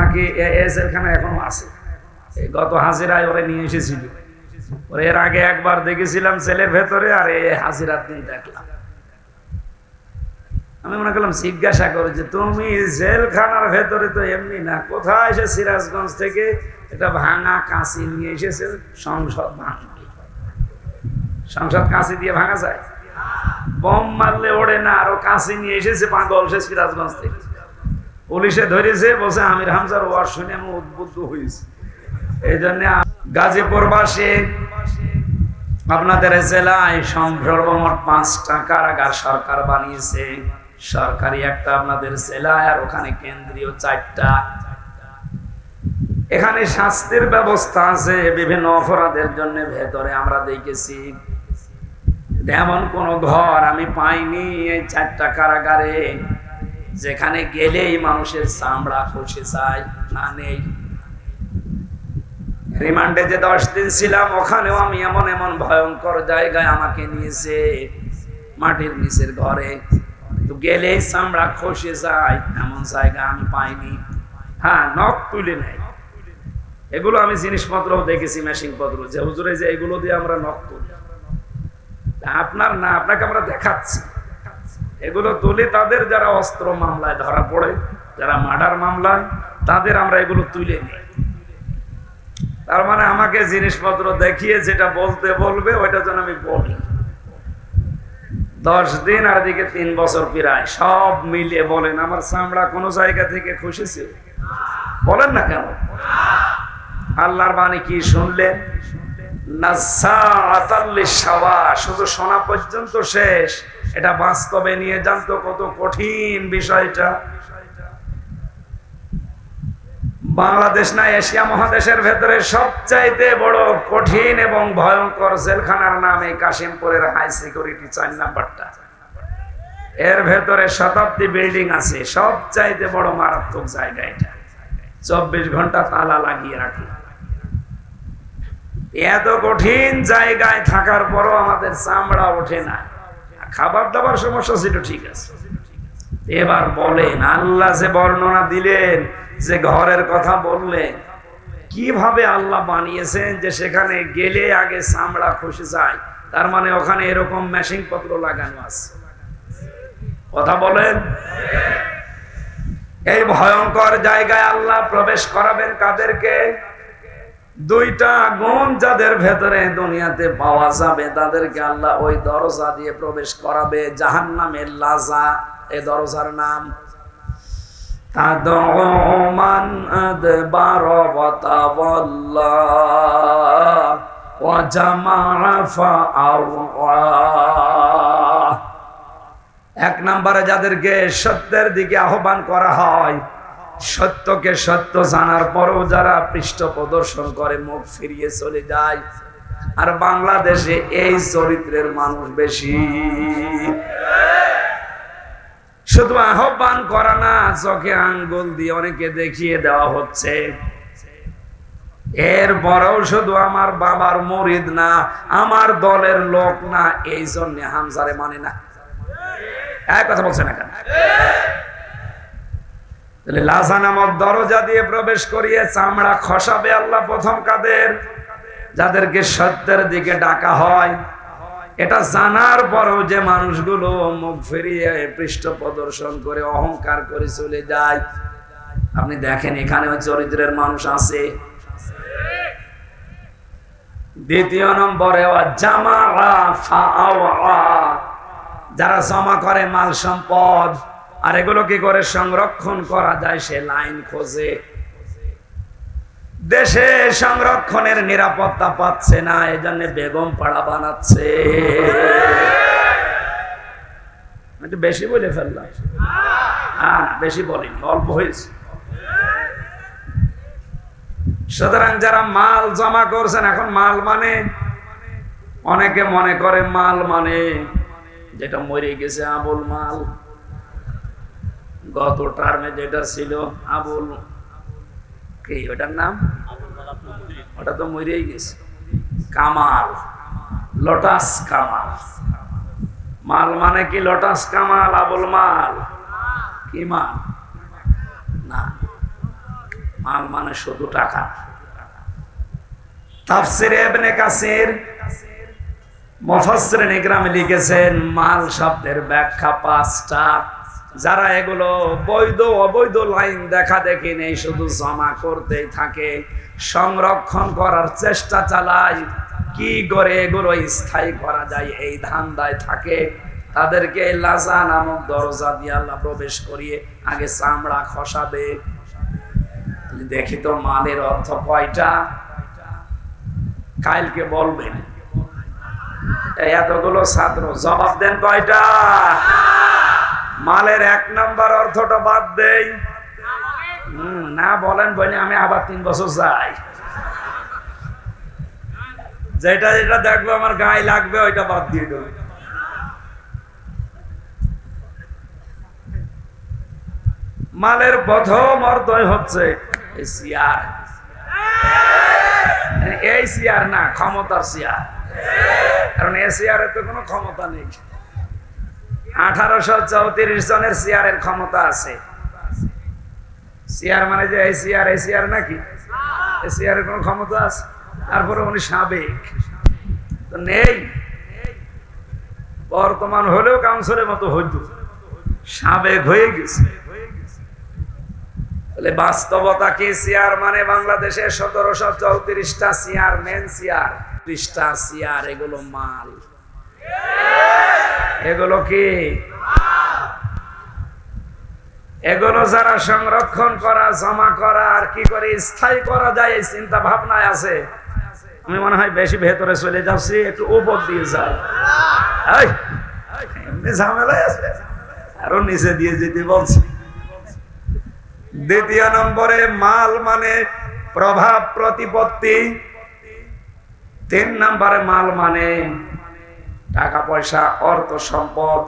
নাকি এখানে আছে। গত নিয়ে এসেছিল। এর আগে একবার দেখেছিলাম ভেতরে, আর এই হাজিরার দিন দেখলাম। আমি মনে করলাম, জিজ্ঞাসা করো যে তুমি জেলখানার ভেতরে তো এমনি না, কোথায় এসে সিরাজগঞ্জ থেকে একটা ভাঙা কাঁচি নিয়ে এসেছে? সংসদ ভাঙবে সংসদ কাঁচি দিয়ে ভাঙা যায়? বম মারলে ওড়ে না, আরও কাঁচি নিয়ে এসেছে পাগল সে সিরাজগঞ্জ থেকে। পুলিশে ধরেছে, বলছে, আমির হামজার ওয়ার শুনে আমি উদ্বুদ্ধ হয়েছি। এই জন্য গাজীপুরবাসী আপনাদের জেলায় সর্বমোট পাঁচটা কারাগার সরকার বানিয়েছে। সরকারি একটা আপনাদের জেলায় আর ওখানে কেন্দ্রীয় চারটা। এখানে শাস্তির ব্যবস্থা আছে, বিভিন্ন অপরাধের জন্য ভেতরে আমরা দেখেছি। এমন কোন ঘর আমি পাইনি, এই চারটা কারাগারে যেখানে গেলেই মানুষের চামড়া খসে যায়, না নেই। রিমান্ডে যে দশ দিন ছিলাম, ওখানেও আমি এমন এমন ভয়ঙ্কর জায়গায় আমাকে নিয়েছে, মাটির নিচের ঘরে। গেলেই চামড়া খসে যায়, এমন জায়গা আমি পাইনি। হ্যাঁ নখ তুলে নেয়। এগুলো আমি জিনিসপত্র দেখেছি মেশিন পত্র যে হুজুরে যে এগুলো দিয়ে আমরা নখ তুলি। আপনার না, আপনাকে আমরা দেখাচ্ছি। এগুলো তুলে তাদের যারা অস্ত্র মামলায় ধরা পড়ে, যারা মার্ডার মামলায়, তাদের আমরা এগুলো তুলে নিই। তার মানে আমাকে জিনিসপত্র দেখিয়ে যেটা বলতে বলবে, ওইটা যেন আমি বলি। দশ দিন আর দিকে তিন বছর প্রায় সব মিলিয়ে বলেন, আমার চামড়া কোনো জায়গা থেকে খুশিছে? বলেন না কেন? আল্লাহর বাণী কি শুনলেন শুধু শোনা পর্যন্ত শেষ। এটা বাস্তবে নিয়ে জানতো কত কঠিন বিষয়টা। বাংলাদেশ না এশিয়া মহাদেশের ভেতরে সবচাইতে বড় কঠিন এবং ভয়ঙ্কর জেলখানার নাম এই কাশিমপুরের হাই সিকিউরিটি চার নাম্বারটা। এর ভেতরে শতাব্দী বিল্ডিং আছে, সবচাইতে বড় মারাত্মক জায়গা এটা। চব্বিশ ঘণ্টা তালা লাগিয়ে রাখে। এত কঠিন জায়গায় থাকার পরও আমাদের চামড়া ওঠে না। খাবার দাবার সমস্যা ছিল, ঠিক আছে। এবার বলেন, আল্লাহ যে বর্ণনা দিলেন, যে ঘরের কথা বললেন, কীভাবে আল্লাহ বানিয়েছেন যে সেখানে গেলে আগে চামড়া খসে যায়? তার মানে ওখানে এরকম মেশিন পত্র লাগানো আছে। কথা বলেন। এই ভয়ঙ্কর জায়গায় আল্লাহ প্রবেশ করাবেন কাদেরকে? দুইটা গুণ যাদের ভেতরে দুনিয়াতে পাওয়া যাবে, তাদেরকে আল্লাহ ওই দরজা দিয়ে প্রবেশ করাবে। জাহান নামের লাজা এই দরজার নাম। এক নম্বরে যাদেরকে সত্যের দিকে আহ্বান করা হয় সত্যকে সত্য জানার পরও যারা পৃষ্ঠ প্রদর্শন করে, মুখ ফিরিয়ে চলে যায়। আর বাংলাদেশে এই চরিত্রের মানুষ বেশি। শুধু আহ্বান করা না, চোখে আঙ্গুল দিয়ে অনেকে দেখিয়ে দেওয়া হচ্ছে। এর পরেও শুধু আমার বাবার মরিদ না, আমার দলের লোক না এই জন্য হামসারে মানে না। এক কথা বলছে না কেন? লাসা নামক দরজা দিয়ে প্রবেশ করিয়ে চামড়া খসাবে আল্লাহ প্রথম কাদের? যাদেরকে সত্যের দিকে ডাকা হয়। এটা জানার পরেও যে মানুষগুলো মুখ ফিরিয়ে পৃষ্ঠ প্রদর্শন করে অহংকার করে চলে যায়। আপনি দেখেন এখানে চরিত্রের মানুষ আছে। দ্বিতীয় নম্বরে যারা জমা করে মাল সম্পদ আর এগুলো কি করে সংরক্ষণ করা যায়? সে লাইন খোঁজে। দেশে সংরক্ষণের নিরাপত্তা পাচ্ছে না এই জন্য বেগম পাড়া বানাচ্ছে। বেশি বলে ফেললাম। হ্যাঁ বেশি বলিনি, অল্প হয়েছে। সুতরাং যারা মাল জমা করছেন, এখন মাল মানে? অনেকে মনে করে মাল মানে যেটা মরে গেছে আবুল মাল। গত টার্মে যেটা ছিল, আবুল কি, ওটার নাম? ওটা তো মরেই গেছে। কামাল, লটাস কামাল। মাল মানে কি লটাস কামাল, আবুল মাল? কি মাল? না, মাল মানে শুধু টাকা। তাফসিরে ইবনে কাসির মুফাসসিরিন ইকরামে লিখেছেন, মাল শব্দের ব্যাখ্যা পাঁচটা যারা এগুলো বৈধ, অবৈধ লাইন দেখা দেখি নেই, শুধু জমা করতেই থাকে। সংরক্ষণ করার চেষ্টা চালায়। কি করে এগুলো স্থায়ী করা যায়, এই ধান্দায় থাকে। তাদেরকে লাজা নামক দরজা দিয়ে আল্লাহ প্রবেশ করিয়ে আগে চামড়া খসাবে। দেখি তো মালের অর্থ কয়টা? কালকে বলবেন। এতগুলো ছাত্র, জবাব দেন কয়টা? মালের এক নাম্বার অর্থটা বাদ দেই। না বলেন বলে আমি আবার তিন বছর যাই। যেটা যেটা দেখব আমার গায়ে লাগবে, ওইটা বাদ দিয়ে দেবো। মালের প্রথম অর্থই হচ্ছে সিয়ার। এই সিয়ার না, ক্ষমতার সিয়ার। কারণ এ সিয়ারের তো কোনো ক্ষমতা নেই। আঠারোশো চৌত্রিশ জনের সিয়ারের ক্ষমতা আছে। সিয়ার মানে যে নাকি? ক্ষমতা আছে? তারপরে উনি সাবেক। নেই। বর্তমান হলেও কাউন্সিলের মতো হইতো। সাবেক হয়ে গেছে। তাহলে বাস্তবতা কি সিয়ার মানে? বাংলাদেশে সতেরোশো চৌত্রিশটা সিয়ার মেন সিয়ার ত্রিশটা সিয়ার এগুলো মাল। এগুলো কি? এগুলো যারা সংরক্ষণ করা, জমা করা, আর কি করে স্থায়ী করা যায়, এই চিন্তা ভাবনায় আছে। আমি মনে হয় বেশি ভেতরে চলে যাচ্ছি, একটু উপর দিয়ে যাই। এমনি ঝামেলায় আছে? আরও নিচে দিয়ে যেতে বলছি। দ্বিতীয় নম্বরে, মাল মানে প্রভাব প্রতিপত্তি। তিন নম্বরে, মাল মানে টাকা পয়সা অর্থ সম্পদ,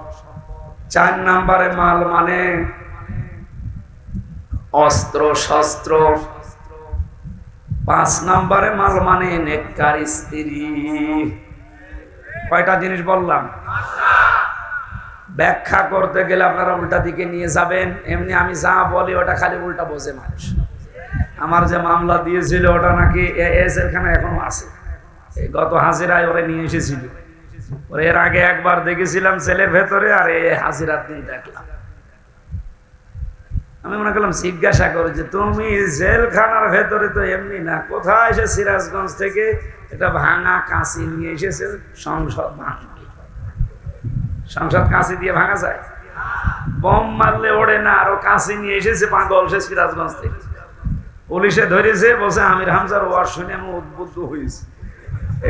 চার নাম্বারে মাল মানে অস্ত্র, শস্ত্র। পাঁচ নাম্বারে মাল মানে নেককার স্ত্রী। কয়টা জিনিস বললাম? ব্যাখ্যা করতে গেলে আপনারা উল্টা দিকে নিয়ে যাবেন। এমনি আমি যা বলি, ওটা খালি উল্টা বোঝে মানুষ। আমার যে মামলা দিয়েছিল, ওটা নাকি এস এখানে এখনও আছে। গত হাজিরায় ওরে নিয়ে এসেছিল। এর আগে একবার দেখেছিলাম ছেলের ভেতরে, আর এই হাজিরার দিন দেখলাম। আমি মনে করলাম, জিজ্ঞাসা করি যে তুমি জেলখানার ভেতরে তো এমনি না, কোথায় এসে সিরাজগঞ্জ থেকে এটা ভাঙা কাঁচি নিয়ে এসেছে? সংসদ ভাঙবে সংসদ কাঁচি দিয়ে ভাঙা যায়? বম মারলে ওড়ে না, আরও কাঁচি নিয়ে এসেছে পাগল সে সিরাজগঞ্জ থেকে। পুলিশে ধরেছে, বলছে, আমির হামজার ওয়ার শুনে আমি উদ্বুদ্ধ হয়েছি।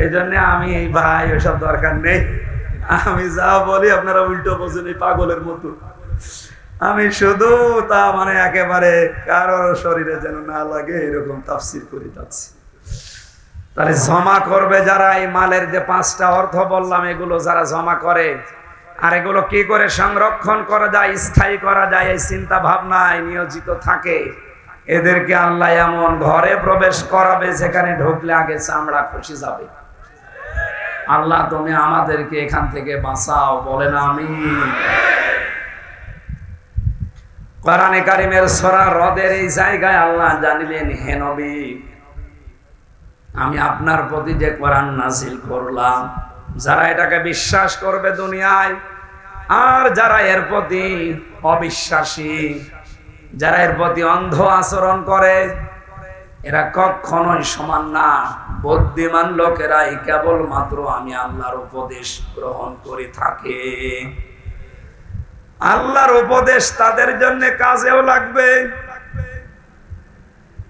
এই জন্য আমি এই ভাই ওইসব দরকার নেই। আমি যা বলি আপনারা উল্টো বোঝেন এই পাগলের মতো। আমি শুধু তা মানে একেবারে কারোর শরীরে যেন না লাগে, এরকম তাফসির করি যাচ্ছি। তাহলে জমা করবে যারা এই মালের যে পাঁচটা অর্থ বললাম, এগুলো যারা জমা করে, আর এগুলো কি করে সংরক্ষণ করা যায়, স্থায়ী করা যায়, এই চিন্তা ভাবনায় নিয়োজিত থাকে। এদেরকে আল্লাহ এমন ঘরে প্রবেশ করাবে, যেখানে ঢুকলে আগে চামড়া খুশি যাবে। আল্লাহ তুমি আমাদেরকে এখান থেকে বাঁচাও বলেন আমি কোরআনে কারিমের সরা হ্রদের এই জায়গায় আল্লাহ জানিলেন, হে নবী, আমি আপনার প্রতি যে কোরআন নাজিল করলাম, যারা এটাকে বিশ্বাস করবে দুনিয়ায়, আর যারা এর প্রতি অবিশ্বাসী যারা এর প্রতি অন্ধ আচরণ করে, এরা কখনোই সমান না। বুদ্ধিমান লোকেরাই কেবল মাত্র আমি আল্লাহর উপদেশ গ্রহণ করে থাকে। আল্লাহর উপদেশ তাদের জন্য কাজেও লাগবে।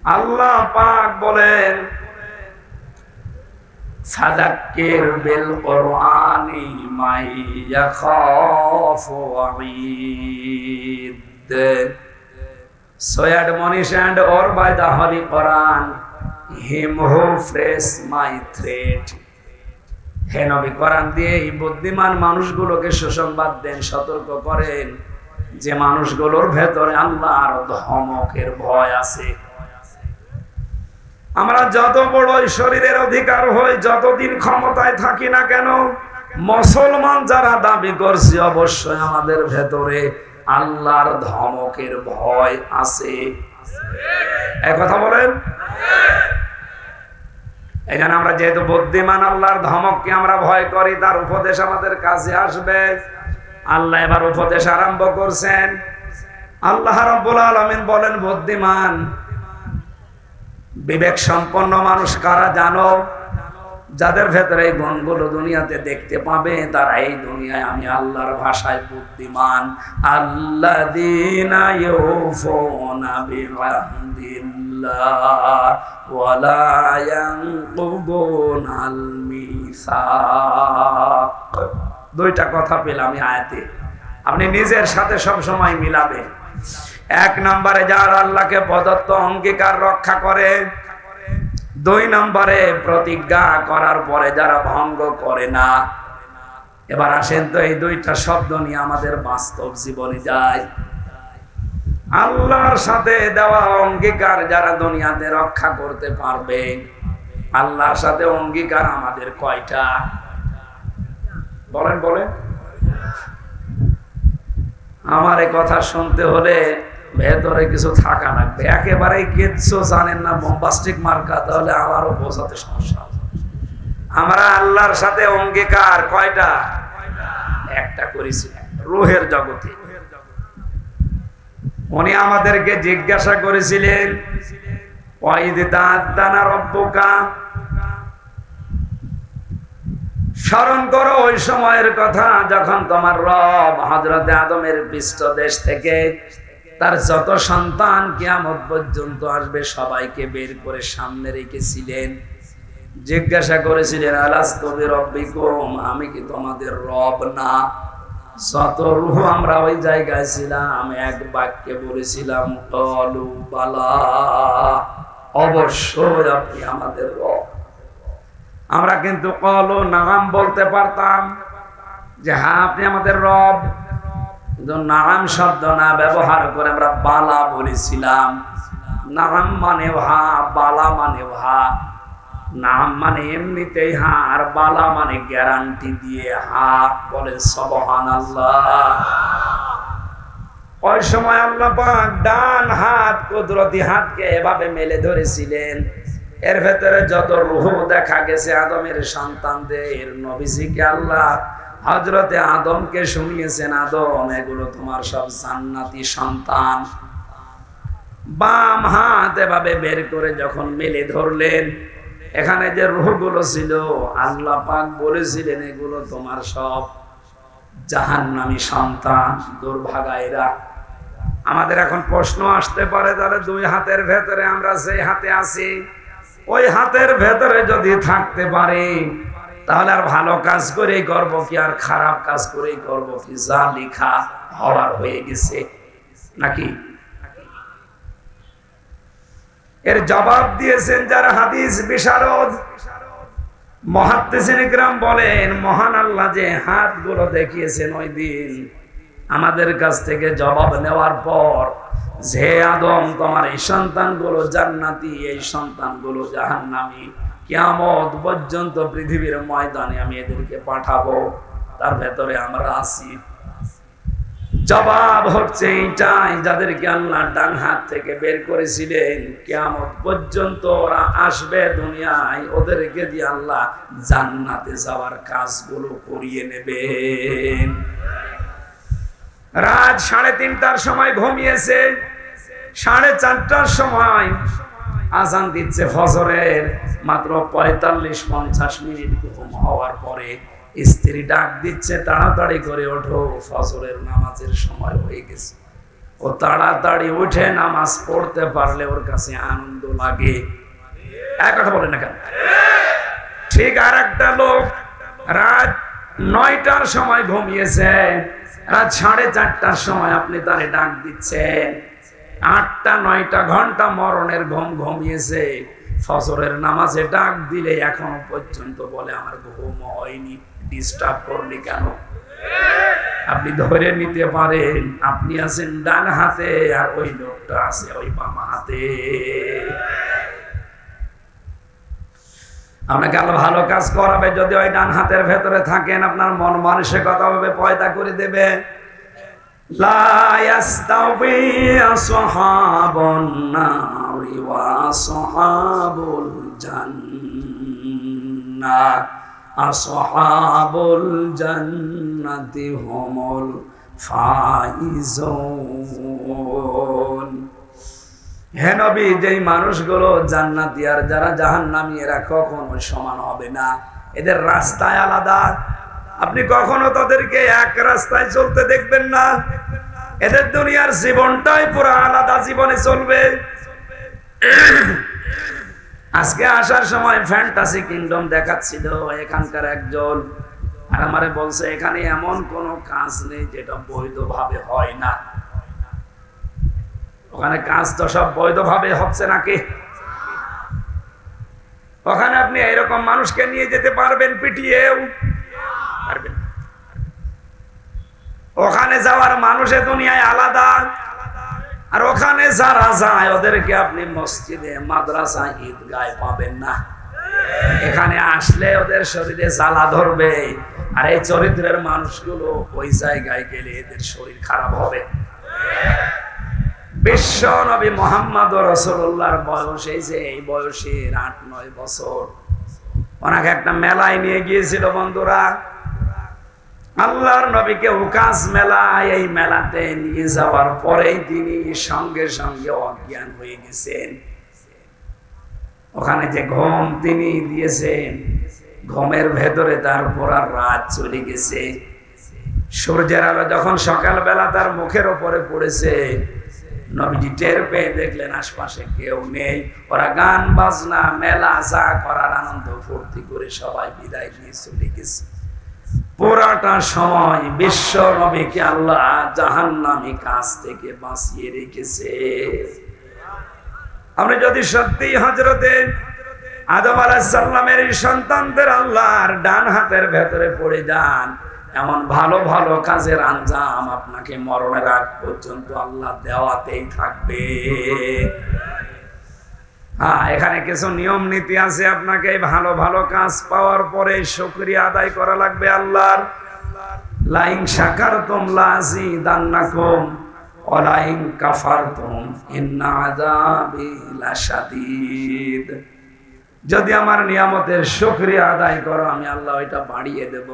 আল্লাহ পাক বলেন, সাদাক্কির বিল কোরআনি মাই ইয়াখাফু ওয়াঈদ So admonish and or by the Holy Quran him who frees my threat. হে নবী, কোরআন দিয়ে এই বুদ্ধিমান মানুষগুলোকে সুসংবাদ দেন, সতর্ক করেন। যে মানুষগুলোর ভেতরে আল্লাহর ধমকের ভয় আছে। আমরা যত বড় শরীরের অধিকার হই, যতদিন ক্ষমতায় থাকি না কেন, মুসলমান যারা দাবি করছে অবশ্যই আমাদের ভেতরে আল্লাহর ধমকের ভয় আছে। কথা বলেন। এখানে আমরা যেহেতু বুদ্ধিমান, আল্লাহর ধমককে আমরা ভয় করি, তার উপদেশ আমাদের কাছে আসবে। আল্লাহ এবার উপদেশ আরম্ভ করছেন। আল্লাহ রব্বুল আলমিন বলেন, বুদ্ধিমান বিবেক সম্পন্ন মানুষ কারা জানো? যাদের ভেতরে এই গুণগুলো দুনিয়াতে দেখতে পাবে, তারা এই দুনিয়ায় আমি আল্লাহর ভাষায় বুদ্ধিমান। আল্লাহ দুইটা কথা পেলাম আয়াতে। আপনি নিজের সাথে সব সময় মিলাবেন। এক নম্বরে, যার আল্লাহকে প্রদত্ত অঙ্গীকার রক্ষা করে দুই নম্বরে প্রতিজ্ঞা করার পরে যারা ভঙ্গ করে না, এবার আসেন তো এই দুইটা শব্দ নিয়ে আমাদের বাস্তব জীবনে যায় আল্লাহর সাথে দেওয়া অঙ্গীকার যারা দুনিয়াতে রক্ষা করতে পারবে, আল্লাহর সাথে অঙ্গীকার আমাদের কয়টা? বলেন বলেন। আমার কথা শুনতে হলে ভেতরে কিছু থাকা লাগবে একেবারে কিচ্ছু জানেন না বোম্বাস্টিক মার্কা, তাহলে আমারও বোঝাতে সমস্যা আমরা আল্লাহর সাথে অঙ্গীকার কয়টা? একটা করেছিলেন রুহের জগতে। উনি আমাদেরকে জিজ্ঞাসা করেছিলেন স্মরণ করো ওই সময়ের কথা, যখন তোমার রব হজরতে আদমের পৃষ্ঠ দেশ থেকে তার যত সন্তান কিয়ামত পর্যন্ত আসবে, সবাইকে বের করে সামনে রেখেছিলেন। জিজ্ঞাসা করেছিলেন, আলাস তবে রব্বিকুম? আমি কি তোমাদের রব না? যত রুহ আমরা ওই জায়গায় ছিলাম এক বাক্যে বলেছিলাম তলু বালা, অবশ্যই আপনি আমাদের রব। আমরা কিন্তু কল নাম বলতে পারতাম যে হ্যাঁ আপনি আমাদের রব। নাম শব্দ না ব্যবহার করে আমরা বালা বলেছিলাম। নাম মানে ভা, বালা মানে ভা। নাম মানে এমনিতেই হা, আর বালা মানে গ্যারান্টি দিয়ে হা বলে সবহান আল্লাহ ওই সময় আল্লাহ ডান হাত, কুদরতি হাতকে এভাবে মেলে ধরেছিলেন। এর ভেতরে যত রুহ দেখা গেছে আদমের সন্তানদের নবীজিকে আল্লাহ হজরতে আদমকে শুনিয়েছেন, আদম, এগুলো তোমার সব জান্নাতি সন্তান। বাম হাত এভাবে বের করে যখন মেলে ধরলেন, এখানে যে রুহগুলো ছিল, আল্লাহ পাক বলেছিলেন, এগুলো তোমার সব জাহান্নামি সন্তান, দুর্ভাগায়রা। আমাদের এখন প্রশ্ন আসতে পারে, তাহলে দুই হাতের ভেতরে আমরা সেই হাতে আছি ওই হাতের ভেতরে যদি থাকতে পারে, তাহলে আর ভালো কাজ করেই করব কি, আর খারাপ কাজ করেই করব কি? যা লিখা হওয়ার হয়ে গেছে। নাকি? এর জবাব দিয়েছেন যারা হাদিস বিশারদ। মহাত্মেসিনিকরাম বলেন, মহান আল্লাহ যে হাতগুলো দেখিয়েছেন ওই দিন, আমাদের কাছ থেকে জবাব নেওয়ার পর যে আদম তোমার এই সন্তানগুলো জান্নাতি, এই সন্তানগুলো জাহান্নামী। কিয়ামত পর্যন্ত পৃথিবীর ময়দানে আমি এদেরকে পাঠাবো। তার ভেতরে আমরা আছি। জবাব হচ্ছে এইটাই, যাদেরকে আল্লাহ ডান হাত থেকে বের করেছিলেন কেমন পর্যন্ত ওরা আসবে দুনিয়ায়। ওদেরকে দিয়ে আল্লাহ জান্নাতে যাওয়ার কাজগুলো করিয়ে নেবেন। রাত সাড়ে তিনটার সময় ঘুমিয়েছে। সাড়ে চারটার সময় আজান দিচ্ছে ফজরের। মাত্র পঁয়তাল্লিশ পঞ্চাশ মিনিট ঘুম হওয়ার পরে স্ত্রী ডাক দিচ্ছে, তাড়াতাড়ি করে ওঠো, ফজরের নামাজের সময় হয়ে গেছে। ও তাড়াতাড়ি উঠে নামাজ পড়তে পারলে ওর কাছে আনন্দ লাগে। এক কথা বলে না কেন? ঠিক আর একটা লোক রাত নয়টার সময় ঘুমিয়েছে। রাত সাড়ে চারটার সময় আপনি তারে ডাক দিচ্ছেন। আটটা, নয়টা ঘণ্টা মরণের ঘুম ঘুমিয়েছে। ফসরের নামাজে ডাক দিলে এখনও পর্যন্ত বলে, আমার ঘুম হয়নি ডিস্টার্ব করলি কেন? আপনি ধরে নিতে পারেন, আপনি আছেন ডান হাতে আর ওই লোকটা আছে ওই বাম হাতে। আপনাকে আল্লাহ ভালো কাজ করাবে, যদি ওই ডান হাতের ভেতরে থাকেন, আপনার মন মানসিকতাভাবে পয়দা করে দেবে। আসহাবুল জান্নাতি হমল ফাইজ হে নবী, যেই মানুষগুলো জান্নাতি, আর যারা জাহান্নামী, এরা কখনো সমান হবে না। এদের রাস্তায় আলাদা। আপনি কখনো তাদেরকে এক রাস্তায় চলতে দেখবেন না। এদের দুনিয়ার জীবনটাই পুরো আলাদা জীবনে চলবে। আজকে আসার সময় ফ্যান্টাসি কিংডম দেখাচ্ছিল এখানকার একজন। আর আমারে বলছে, এখানে এমন কোনো কাজ নেই যেটা বৈধভাবে হয় না। ওখানে কাজ তো সব বৈধভাবে হচ্ছে নাকি? ওখানে আপনি এরকম মানুষকে নিয়ে যেতে পারবেন পারবেন। ওখানে যাওয়ার মানুষের দুনিয়ায় আলাদা। আর ওখানে যারা যায়, ওদেরকে আপনি মসজিদে মাদ্রাসা ঈদগায় পাবেন না। এখানে আসলে ওদের শরীরে জ্বালা ধরবে। আর এই চরিত্রের মানুষগুলো ওই জায়গায় গেলে এদের শরীর খারাপ হবে। বিশ্ব নবী মোহাম্মদ রসুল্লাহর বয়স এই যে, এই বয়সের আট, নয় বছর। ওনাকে একটা মেলায় নিয়ে গিয়েছিল বন্ধুরা। আল্লাহর নবীকে উকাস মেলা এই মেলাতে নিয়ে যাওয়ার পরেই তিনি সঙ্গে সঙ্গে অজ্ঞান হয়ে গেছেন। ওখানে যে ঘুম তিনি দিয়েছেন, ঘুমের ভেতরে তার আর রাত চলে গেছে। সূর্যের আলো যখন সকালবেলা তার মুখের ওপরে পড়েছে নবীজি টের পেয়ে দেখলেন আশপাশে কেউ নেই। ওরা গান, বাজনা, মেলা যা করার আনন্দ ফুর্তি করে সবাই বিদায় নিয়ে চলে গেছে। পুরাটা সময় বিশ্ব নবীকে আল্লাহ জাহান্নামী কাজ থেকে বাঁচিয়ে রেখেছে। আপনি যদি সত্যি হজরতে আদম আলাহিসাল্লামের এই সন্তানদের আল্লাহর ডান হাতের ভেতরে পড়ে যান এমন ভালো ভালো কাজের আঞ্জাম আপনাকে মরণের আগ পর্যন্ত আল্লাহ দেওয়াতেই থাকবে। হ্যাঁ এখানে কিছু নিয়ম নীতি আছে আপনাকে ভালো ভালো কাজ পাওয়ার পরে শুকরিয়া আদায় করা লাগবে আল্লাহর। লাইং শাকার তোম লাজি দান্নাকুম অলাইং কাফার তোম যদি আমার নিয়ামতের শুকরিয়া আদায় করো, আমি আল্লাহ ওইটা বাড়িয়ে দেব।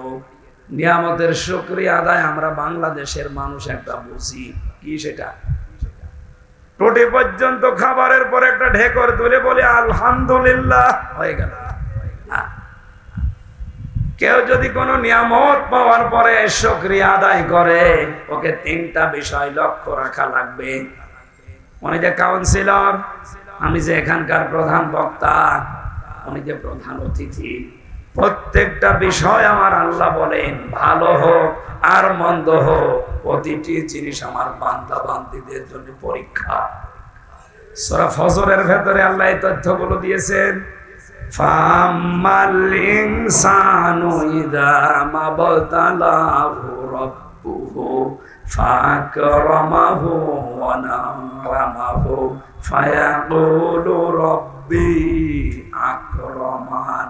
নিয়ামতের শুকরিয়া আদায়, আমরা বাংলাদেশের মানুষ একটা বুঝি। কি সেটা? টোটে পর্যন্ত খাবারের পর একটা ঢেকর তুলে বলে, আলহামদুলিল্লাহ। হয়ে গেল। কেউ যদি কোনো নিয়ামত পাওয়ার পরে সক্রিয়া আদায় করে, ওকে তিনটা বিষয় লক্ষ্য রাখা লাগবে। উনি যে কাউন্সিলর আমি যে এখানকার প্রধান বক্তা, উনি যে প্রধান অতিথি প্রত্যেকটা বিষয় আমার আল্লাহ বলেন, ভালো হোক আর মন্দ হোক, প্রতিটি জিনিস আমার বান্দা বান্দিদের জন্য পরীক্ষা। সরা ফজরের ভেতরে আল্লাহ এই তথ্যগুলো দিয়েছেন আকরামান।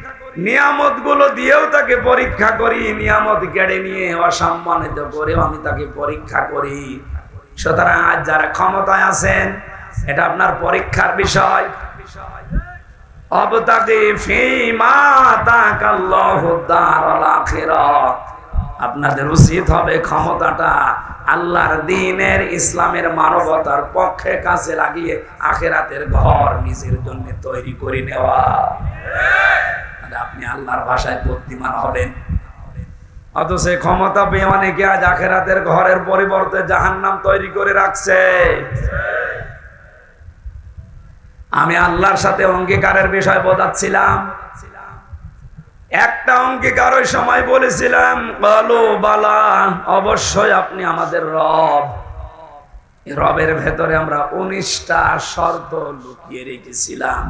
নিয়ামতগুলো দিয়েও তাকে পরীক্ষা করি, নিয়ামত কেড়ে নিয়ে অসম্মানিত করেও আমি তাকে পরীক্ষা করি। সুতরাং আজ যারা ক্ষমতায় আছেন, এটা আপনার পরীক্ষার বিষয়। আপনাদের উচিত হবে ক্ষমতাটা আল্লাহর দিনের ইসলামের মানবতার পক্ষে কাছে লাগিয়ে আখেরাতের ঘর নিজের জন্য তৈরি করে নেওয়া। আপনি আল্লাহর ভাষায় বুদ্ধিমান হবেন। অথচ ক্ষমতা পেয়ে অনেকে আজ আখেরাতের ঘরের পরিবর্তে জাহান্নাম তৈরি করে রাখছে? আমি আল্লাহর সাথে অঙ্গীকারের বিষয় বোঝাচ্ছিলাম। একটা অঙ্গীকার ওই সময় বলেছিলাম, বলো, বালা, অবশ্যই আপনি আমাদের রব। রবের ভেতরে আমরা উনিশটা শর্ত লুকিয়ে রেখেছিলাম।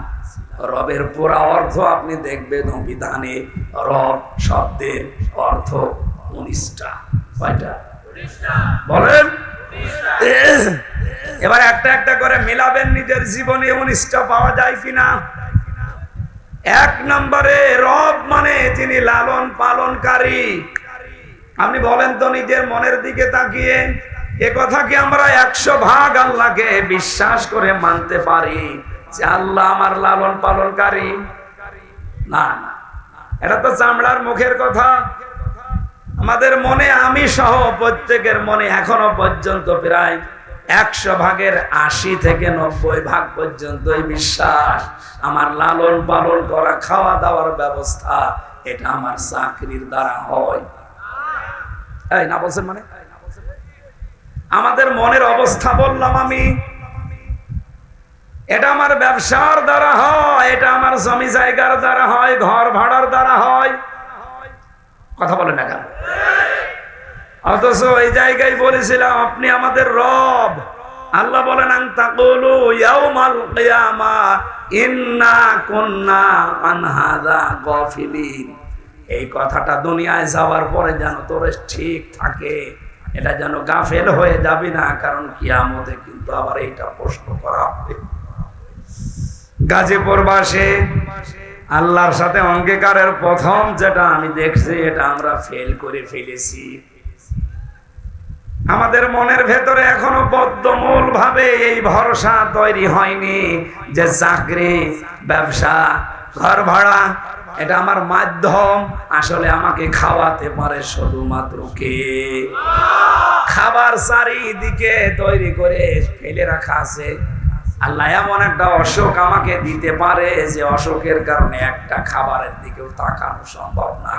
রবের পুরা অর্থ আপনি দেখবেন অভিধানে রব শব্দের অর্থ উনিশটা। কয়টা? বলেন। এবার একটা একটা করে মিলাবেন নিজের জীবনে উনিশটা পাওয়া যায় কিনা। এক নম্বরে রব মানে যিনি লালন পালনকারী আপনি বলেন তো নিজের মনের দিকে তাকিয়ে। এ কথা কি আমরা একশো ভাগ আল্লাহকে বিশ্বাস করে মানতে পারি যে আল্লাহ আমার লালন পালনকারী? না এটা তো চামড়ার মুখের কথা। আমাদের মনে আমি সহ প্রত্যেকের মনে এখনও পর্যন্ত প্রায় একশো ভাগের আশি থেকে নব্বই ভাগ পর্যন্ত বিশ্বাস। আমার লালন পালন করা, খাওয়া দাওয়ার ব্যবস্থা, এটা আমার চাকরির দ্বারা হয়। এই না বলছেন মানে? আমাদের মনের অবস্থা বললাম আমি। এটা আমার ব্যবসার দ্বারা হয়, এটা আমার জমি জায়গার দ্বারা হয়, ঘর ভাড়ার দ্বারা হয়। কথা বলেন না কেন? অথচ এই জায়গায় বলেছিলাম, আপনি আমাদের রব। আল্লাহ বলেন এই কথাটা দুনিয়ায় যাওয়ার পরে যেন তোর ঠিক থাকে। এটা যেন গাফেল হয়ে যাবি না, কারণ কিয়ামতে কিন্তু আবার এইটা প্রশ্ন করা হবে। গাজীপুর বাসে আল্লাহর সাথে অঙ্গীকারের প্রথম যেটা আমি দেখছি, এটা আমরা ফেল করে ফেলেছি। আমাদের মনের ভেতরে এখনও বদ্ধমূল ভাবে এই ভরসা তৈরি হয়নি যে চাকরি, ব্যবসা, ঘর ভাড়া এটা আমার মাধ্যম। আসলে আমাকে খাওয়াতে পারে শুধুমাত্র কে? খাবার চারিদিকে তৈরি করে ফেলে রাখা আছে। আল্লাহ এমন একটা অসুখ আমাকে দিতে পারে যে অসুখের কারণে একটা খাবারের দিকেও তাকানো সম্ভব না।